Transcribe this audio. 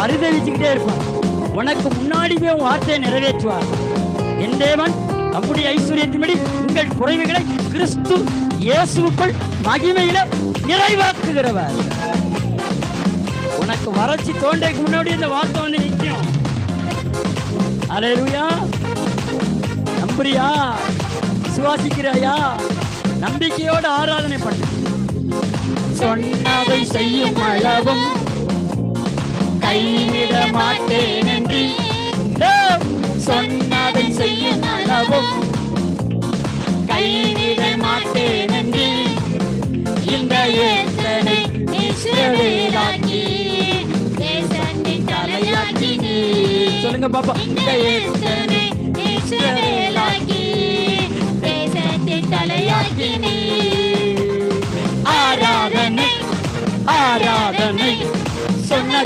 பரிதவிச்சுக்கிட்டே இருப்பார். உனக்கு முன்னாடியே உன் வார்த்தையை நிறைவேற்றுவார். என் தேவன் நம்முடைய ஐஸ்வர்யத்தின்படி உங்கள் குறைவுகளை கிறிஸ்து இயேசுக்குள் மகிமையில நிறைவாக்குகிறவர். உனக்கு வறட்சி தோன்றதுக்கு முன்னாடி இந்த வார்த்தை வந்து நிற்கும். அலையா நம்புறியா? சுவாசிக்கிறாயா நம்பிக்கையோட ஆராதனை பண்ணு. சொன்னதை செய்யும் அளவும் கைவிட மாட்டேன் என்று சொன்னதை செய்யும் அளவும். கைவிட மாட்டேன் என்று இந்த ஏற்றனை இஸ்ரவேலாக்கி தேசத்தின் தலையாக்கி நீ சொல்லுங்க பாப்பா. இந்த ஏற்றனை இஸ்ரவேலாக்கி தேசத்தின் தலையாக்கி நீ ஆராதனை ஆராதனை சொன்ன